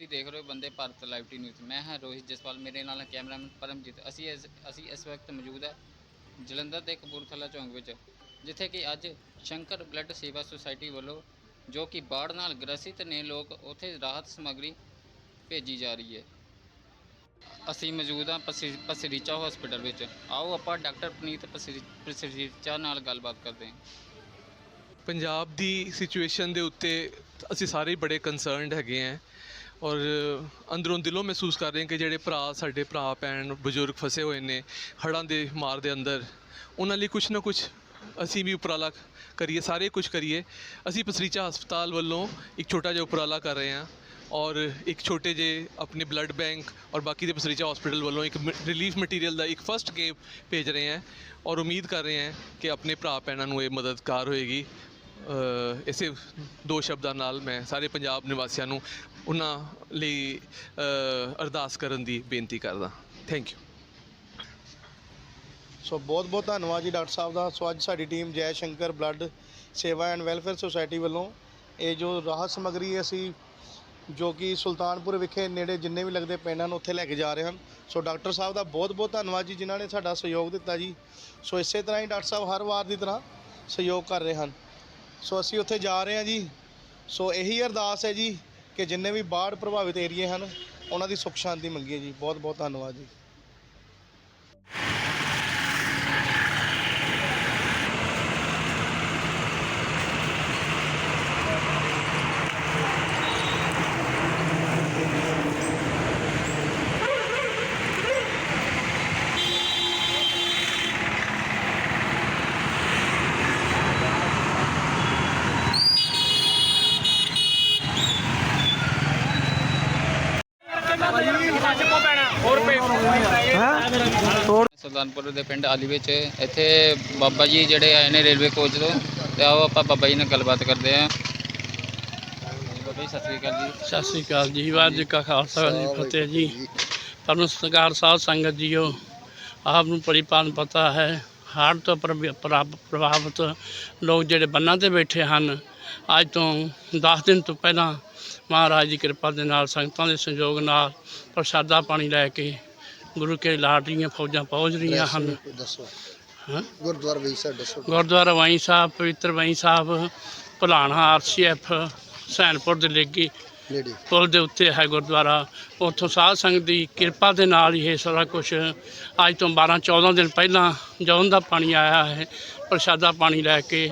ਤੁਸੀਂ ਦੇਖ ਰਹੇ ਹੋ ਬੰਦੇ ਭਾਰਤ ਲਾਈਵ ਟੀ ਨਿਊਜ਼। ਮੈਂ ਹਾਂ ਰੋਹਿਤ ਜਸਵਾਲ ਮੇਰੇ ਨਾਲ ਹੈ ਕੈਮਰਾਮੈਨ ਪਰਮਜੀਤ। ਅਸੀਂ ਇਸ ਅਸੀਂ ਇਸ ਵਕਤ ਮੌਜੂਦ ਹੈ ਜਲੰਧਰ ਦੇ ਕਪੂਰਥਲਾ ਚੌਂਕ ਵਿੱਚ, ਜਿੱਥੇ ਕਿ ਅੱਜ ਸ਼ੰਕਰ ਬਲੱਡ ਸੇਵਾ ਸੁਸਾਇਟੀ ਵੱਲੋਂ ਜੋ ਕਿ ਬਾੜ ਨਾਲ ਗ੍ਰਸਿਤ ਨੇ ਲੋਕ, ਉੱਥੇ ਰਾਹਤ ਸਮੱਗਰੀ ਭੇਜੀ ਜਾ ਰਹੀ ਹੈ। ਅਸੀਂ ਮੌਜੂਦ ਹਾਂ ਪਸੀ- ਪਸਰੀਚਾ ਹਸਪੀਟਲ ਵਿੱਚ। ਆਓ ਆਪਾਂ ਡਾਕਟਰ ਪਨੀਤ ਪਸਰੀ- ਪਸਰੀਚਾ ਨਾਲ ਗੱਲਬਾਤ ਕਰਦੇ ਹਾਂ। ਪੰਜਾਬ ਦੀ ਸਿਚੁਏਸ਼ਨ ਦੇ ਉੱਤੇ ਅਸੀਂ ਸਾਰੇ ਹੀ ਬੜੇ ਕੰਸਰਨਡ ਹੈਗੇ ਆਂ ਔਰ ਅੰਦਰੋਂ ਦਿਲੋਂ ਮਹਿਸੂਸ ਕਰ ਰਹੇ ਹਾਂ ਕਿ ਜਿਹੜੇ ਭਰਾ, ਸਾਡੇ ਭਰਾ, ਭੈਣ, ਬਜ਼ੁਰਗ ਫਸੇ ਹੋਏ ਨੇ, ਹੜ੍ਹਾਂ ਦੇ ਮਾਰ ਦੇ ਅੰਦਰ, ਉਹਨਾਂ ਲਈ ਕੁਝ ਨਾ ਕੁਝ ਅਸੀਂ ਵੀ ਉਪਰਾਲਾ ਕਰੀਏ, ਸਾਰੇ ਕੁਝ ਕਰੀਏ। ਅਸੀਂ ਪਸਰੀਚਾ ਹਸਪਤਾਲ ਵੱਲੋਂ ਇੱਕ ਛੋਟਾ ਜਿਹਾ ਉਪਰਾਲਾ ਕਰ ਰਹੇ ਹਾਂ ਔਰ ਇੱਕ ਛੋਟੇ ਜਿਹੇ ਆਪਣੇ ਬਲੱਡ ਬੈਂਕ ਔਰ ਬਾਕੀ ਦੇ ਪਸਰੀਚਾ ਹਸਪੀਟਲ ਵੱਲੋਂ ਇੱਕ ਰਿਲੀਫ ਮਟੀਰੀਅਲ ਦਾ ਇੱਕ ਫਸਟ ਗੇਮ ਭੇਜ ਰਹੇ ਹਾਂ ਔਰ ਉਮੀਦ ਕਰ ਰਹੇ ਹਾਂ ਕਿ ਆਪਣੇ ਭਰਾ, ਭੈਣਾਂ ਨੂੰ ਇਹ ਮਦਦਗਾਰ ਹੋਏਗੀ। ਇਸੇ ਦੋ ਸ਼ਬਦਾਂ ਨਾਲ ਮੈਂ ਸਾਰੇ ਪੰਜਾਬ ਨਿਵਾਸੀਆਂ ਨੂੰ ਉਹਨਾਂ ਲਈ ਅਰਦਾਸ ਕਰਨ ਦੀ ਬੇਨਤੀ ਕਰਦਾ। ਥੈਂਕ ਯੂ ਸੋ ਬਹੁਤ ਬਹੁਤ ਧੰਨਵਾਦ ਜੀ ਡਾਕਟਰ ਸਾਹਿਬ ਦਾ। ਸੋ ਅੱਜ ਸਾਡੀ team Jai Shankar blood Seva and welfare society ਵੱਲੋਂ ਇਹ ਜੋ ਰਾਹਤ ਸਮੱਗਰੀ ਅਸੀਂ ਜੋ ਕਿ ਸੁਲਤਾਨਪੁਰ ਵਿਖੇ ਨੇੜੇ ਜਿੰਨੇ ਵੀ ਲੱਗਦੇ ਪਿੰਡ ਹਨ, ਉੱਥੇ ਲੈ ਕੇ ਜਾ ਰਹੇ ਹਨ। ਸੋ ਡਾਕਟਰ ਸਾਹਿਬ ਦਾ ਬਹੁਤ ਬਹੁਤ ਧੰਨਵਾਦ ਜੀ, ਜਿਨ੍ਹਾਂ ਨੇ ਸਾਡਾ ਸਹਿਯੋਗ ਦਿੱਤਾ ਜੀ। ਸੋ ਇਸੇ ਤਰ੍ਹਾਂ ਹੀ ਡਾਕਟਰ ਸਾਹਿਬ ਹਰ ਵਾਰ ਦੀ ਤਰ੍ਹਾਂ ਸਹਿਯੋਗ ਕਰ ਰਹੇ ਹਨ। ਸੋ ਅਸੀਂ ਉੱਥੇ ਜਾ ਰਹੇ ਹਾਂ ਜੀ। ਸੋ ਇਹੀ ਅਰਦਾਸ ਹੈ ਜੀ ਕਿ ਜਿੰਨੇ ਵੀ ਬਾੜ ਪ੍ਰਭਾਵਿਤ ਏਰੀਏ ਹਨ, ਉਹਨਾਂ ਦੀ ਸੁੱਖ ਸ਼ਾਂਤੀ ਮੰਗੀਏ ਜੀ। ਬਹੁਤ ਬਹੁਤ ਧੰਨਵਾਦ ਜੀ। ਸੁਲਤਾਨਪੁਰ ਦੇ ਪਿੰਡ ਆਲੀ ਵਿੱਚ ਇੱਥੇ ਬਾਬਾ ਜੀ ਜਿਹੜੇ ਆਏ ਨੇ ਰੇਲਵੇ ਕੋਚ ਤੋਂ ਤੇ ਆਓ ਆਪਾਂ ਬਾਬਾ ਜੀ ਨਾਲ ਗੱਲਬਾਤ ਕਰਦੇ ਹਾਂ। ਬਾਬਾ ਜੀ, ਸਤਿ ਸ੍ਰੀ ਅਕਾਲ ਜੀ। ਸਤਿ ਸ੍ਰੀ ਅਕਾਲ ਜੀ, ਵਾਹਿਗੁਰੂ ਜੀ ਕਾ ਖਾਲਸਾ ਜੀ ਫਤਿਹ ਜੀ। ਤੁਹਾਨੂੰ ਸਤਿਕਾਰ ਸਾਧ ਸੰਗਤ ਜੀਓ, ਆਪ ਨੂੰ ਪਰਿਪਾਲਨ ਪਤਾ ਹੈ ਹੜ੍ਹ ਤੋਂ ਪ੍ਰਭੀ- ਪ੍ਰਭ- ਪ੍ਰਭਾਵਿਤ ਲੋਕ ਜਿਹੜੇ ਬੰਨਾਂ ਤੇ ਬੈਠੇ ਹਨ, ਅੱਜ ਤੋਂ 10 ਦਿਨ ਤੋਂ ਪਹਿਲਾਂ ਮਹਾਰਾਜ ਦੀ ਕਿਰਪਾ ਦੇ ਨਾਲ, ਸੰਗਤਾਂ ਦੇ ਸੰਯੋਗ ਨਾਲ ਪ੍ਰਸ਼ਾਦਾ ਪਾਣੀ ਲੈ ਕੇ ਗੁਰੂ ਕੇ ਲਾਡਲੀਆਂ ਫੌਜਾਂ ਪਹੁੰਚ ਰਹੀਆਂ ਹਨ। ਦੱਸੋ। ਹਾਂ? ਗੁਰਦੁਆਰਾ ਵੀ ਸਰ ਦੱਸੋ ਗੁਰਦੁਆਰਾ ਵਾਈ ਸਾਹਿਬ ਪਵਿੱਤਰ ਵਾਈ ਸਾਹਿਬ ਭਲਾਣਾ ਆਰਸੀਐਫ ਸੈਨਪੁਰ ਦੇ ਲੇਗੀ ਪੁਲ ਦੇ ਉੱਤੇ ਹੈ ਗੁਰਦੁਆਰਾ। ਉੱਥੋਂ ਸਾਧ ਸੰਗਤ ਦੀ ਕਿਰਪਾ ਦੇ ਨਾਲ ਹੀ ਇਹ ਸਾਰਾ ਕੁਝ ਅੱਜ ਤੋਂ 12 14 ਦਿਨ ਪਹਿਲਾਂ ਜਦੋਂ ਦਾ ਪਾਣੀ ਆਇਆ ਹੈ ਪ੍ਰਸ਼ਾਦਾ ਪਾਣੀ ਲੈ ਕੇ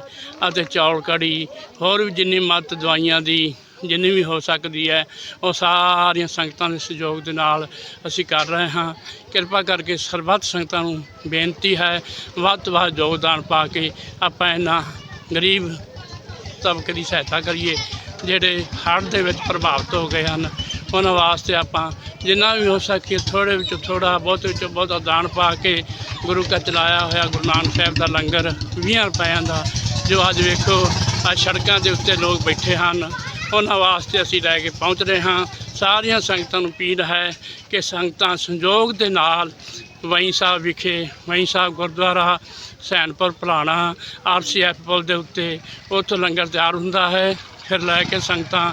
ਅਤੇ ਚੌਲ ਕੜੀ ਹੋਰ ਵੀ ਜਿੰਨੀ ਮਦਦ ਦਵਾਈਆਂ ਦੀ ਜਿੰਨੀ ਵੀ ਹੋ ਸਕਦੀ ਹੈ, ਉਹ ਸਾਰੀਆਂ ਸੰਗਤਾਂ ਦੇ ਸਹਿਯੋਗ ਦੇ ਨਾਲ ਅਸੀਂ ਕਰ ਰਹੇ ਹਾਂ। ਕਿਰਪਾ ਕਰਕੇ ਸਰਬੱਤ ਸੰਗਤਾਂ ਨੂੰ ਬੇਨਤੀ ਹੈ, ਵੱਧ ਤੋਂ ਵੱਧ ਯੋਗਦਾਨ ਪਾ ਕੇ ਆਪਾਂ ਇਹਨਾਂ ਗਰੀਬ ਤਬਕੇ ਦੀ ਸਹਾਇਤਾ ਕਰੀਏ, ਜਿਹੜੇ ਹੜ੍ਹ ਦੇ ਵਿੱਚ ਪ੍ਰਭਾਵਿਤ ਹੋ ਗਏ ਹਨ। ਉਹਨਾਂ ਵਾਸਤੇ ਆਪਾਂ ਜਿੰਨਾ ਵੀ ਹੋ ਸਕੇ ਥੋੜੇ ਵਿੱਚੋਂ ਥੋੜਾ ਬਹੁਤ ਵਿੱਚੋਂ ਬਹੁਤਾ ਦਾਨ ਪਾ ਕੇ ਗੁਰੂ ਕਾ ਚਲਾਇਆ ਹੋਇਆ ਗੁਰੂ ਨਾਨਕ ਸਾਹਿਬ ਦਾ ਲੰਗਰ 20 ਰੁਪਇਆਂ ਦਾ, ਜੋ ਅੱਜ ਵੇਖੋ, ਅੱਜ ਸੜਕਾਂ ਦੇ ਉੱਤੇ ਲੋਕ ਬੈਠੇ ਹਨ। ਉਹਨਾਂ ਵਾਸਤੇ ਅਸੀਂ ਲੈ ਕੇ ਪਹੁੰਚ ਰਹੇ ਹਾਂ। ਸਾਰੀਆਂ ਸੰਗਤਾਂ ਨੂੰ ਅਪੀਲ ਹੈ ਕਿ ਸੰਗਤਾਂ ਸੰਯੋਗ ਦੇ ਨਾਲ ਵਈ ਸਾਹਿਬ ਵਿਖੇ, ਵਈ ਸਾਹਿਬ ਗੁਰਦੁਆਰਾ, ਸੈਨਪੁਰ, ਭਲਾਣਾ, ਆਰਸੀਐਫ ਪੁਲ ਦੇ ਉੱਤੇ ਉੱਥੋਂ ਲੰਗਰ ਤਿਆਰ ਹੁੰਦਾ ਹੈ। ਫਿਰ ਲੈ ਕੇ ਸੰਗਤਾਂ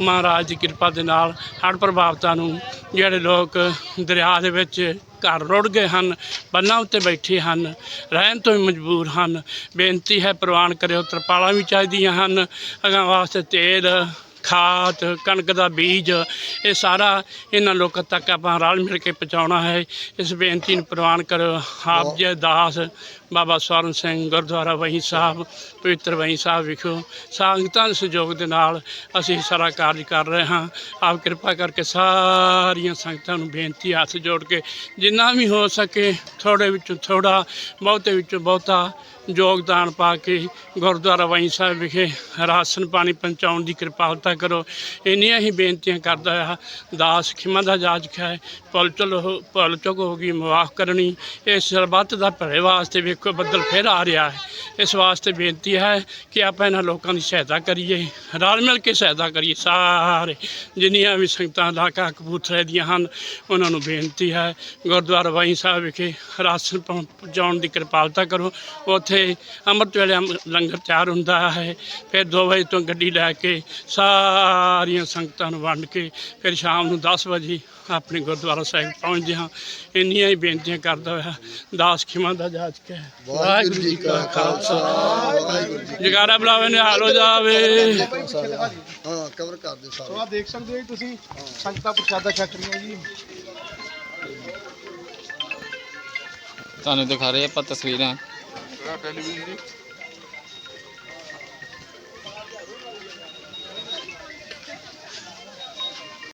ਮਹਾਰਾਜ ਦੀ ਕਿਰਪਾ ਦੇ ਨਾਲ ਹੜ੍ਹ ਪ੍ਰਭਾਵਿਤਾਂ ਨੂੰ ਜਿਹੜੇ ਲੋਕ ਦਰਿਆ ਦੇ ਵਿੱਚ ਘਰ ਰੁੜ ਗਏ ਹਨ ਬੰਨਾਂ ਉੱਤੇ ਬੈਠੇ ਹਨ ਰਹਿਣ ਤੋਂ ਵੀ ਮਜਬੂਰ ਹਨ ਬੇਨਤੀ ਹੈ ਪ੍ਰਵਾਨ ਕਰਿਓ ਤਰਪਾਲਾਂ ਵੀ ਚਾਹੀਦੀਆਂ ਹਨ ਅਗਾਂ ਵਾਸਤੇ ਤੇਲ ਖਾਦ ਕਣਕ ਦਾ ਬੀਜ ਇਹ ਸਾਰਾ ਇਹਨਾਂ ਲੋਕਾਂ ਤੱਕ ਆਪਾਂ ਰਲ ਮਿਲ ਕੇ ਪਹੁੰਚਾਉਣਾ ਹੈ। ਇਸ ਬੇਨਤੀ ਨੂੰ ਪ੍ਰਵਾਨ ਕਰੋ ਆਪ ਜੀ ਦਾਸ ਬਾਬਾ ਸਵਰਨ ਸਿੰਘ, ਗੁਰਦੁਆਰਾ ਵਹੀਂ ਸਾਹਿਬ, ਪਵਿੱਤਰ ਵਹੀਂ ਸਾਹਿਬ ਵਿਖੇ ਸੰਗਤਾਂ ਦੇ ਸਹਿਯੋਗ ਦੇ ਨਾਲ ਅਸੀਂ ਸਾਰਾ ਕਾਰਜ ਕਰ ਰਹੇ ਹਾਂ। ਆਪ ਕਿਰਪਾ ਕਰਕੇ ਸਾਰੀਆਂ ਸੰਗਤਾਂ ਨੂੰ ਬੇਨਤੀ, ਹੱਥ ਜੋੜ ਕੇ ਜਿੰਨਾ ਵੀ ਹੋ ਸਕੇ ਥੋੜੇ ਵਿੱਚੋਂ ਥੋੜਾ, ਬਹੁਤੇ ਵਿੱਚੋਂ ਬਹੁਤਾ ਯੋਗਦਾਨ ਪਾ ਕੇ ਗੁਰਦੁਆਰਾ ਵਾਈ ਸਾਹਿਬ ਵਿਖੇ ਰਾਸ਼ਨ ਪਾਣੀ ਪਹੁੰਚਾਉਣ ਦੀ ਕਿਰਪਾਲਤਾ ਕਰੋ। ਇੰਨੀਆਂ ਹੀ ਬੇਨਤੀਆਂ ਕਰਦਾ ਆ ਦਾਸ ਖਿਮਾ ਦਾ ਜਾਜ ਹੈ। ਪੁੱਲ ਚਲ ਪੁੱਲ ਚੁੱਕ ਹੋ ਗਈ, ਮੁਆਫ ਕਰਨੀ। ਇਹ ਸਰਬੱਤ ਦਾ ਭਲੇ ਵਾਸਤੇ ਵੀ ਵੇਖੋ ਬੱਦਲ ਫਿਰ ਆ ਰਿਹਾ ਹੈ। ਇਸ ਵਾਸਤੇ ਬੇਨਤੀ ਹੈ ਕਿ ਆਪਾਂ ਇਹਨਾਂ ਲੋਕਾਂ ਦੀ ਸਹਾਇਤਾ ਕਰੀਏ, ਰਲ ਮਿਲ ਕੇ ਸਹਾਇਤਾ ਕਰੀਏ। ਸਾਰੇ ਜਿੰਨੀਆਂ ਵੀ ਸੰਗਤਾਂ ਇਲਾਕਾ ਕਪੂਰਥਲੇ ਦੀਆਂ ਹਨ, ਉਹਨਾਂ ਨੂੰ ਬੇਨਤੀ ਹੈ, ਗੁਰਦੁਆਰਾ ਵਾਈ ਸਾਹਿਬ ਵਿਖੇ ਰਾਸ਼ਨ ਪਹੁੰ- ਪਹੁੰਚਾਉਣ ਦੀ ਕਿਰਪਾਲਤਾ ਕਰੋ। ਉੱਥੇ ਅੰਮ੍ਰਿਤ ਵੇਲੇ ਅੰਮ- ਲੰਗਰ ਤਿਆਰ ਹੁੰਦਾ ਹੈ। ਫਿਰ 2 ਵਜੇ ਤੋਂ ਗੱਡੀ ਲੈ ਕੇ ਸਾਰੀਆਂ ਸੰਗਤਾਂ ਨੂੰ ਵੰਡ ਕੇ ਫਿਰ ਸ਼ਾਮ ਨੂੰ 10 ਵਜੇ ਆਪਣੇ ਗੁਰਦੁਆਰਾ ਸਾਹਿਬ ਪਹੁੰਚਦੇ ਹਾਂ। ਇੰਨੀਆਂ ਹੀ ਬੇਨਤੀਆਂ ਕਰਦਾ ਹੋਇਆ, ਦਾਸ ਖਿਮਾ ਦਾ ਜਾਜ ਕੇ ਵਾਹਿਗੁਰੂ ਜੀ ਕਾ ਖਾਲਸਾ ਵਾਹਿਗੁਰੂ ਜੀ ਜਗਾਰਾ ਬੁਲਾਵੇ ਨੇ ਹਾਲ ਹੋ ਜਾਵੇ। ਹਾਂ ਕਵਰ ਕਰ ਦੇ ਸੋ ਸਾਰੇ ਆ ਦੇਖ ਸਕਦੇ ਹੋ ਜੀ ਤੁਸੀਂ ਸੰਗਤਾਂ ਪ੍ਰਸ਼ਾਦਾ ਛਕ ਰਹੀਆਂ ਜੀ। ਤੁਹਾਨੂੰ ਦਿਖਾ ਰਹੇ ਆਪਾਂ ਤਸਵੀਰਾਂ। ਟੈਲੀਵਿਜ਼ਨ ਜੀ?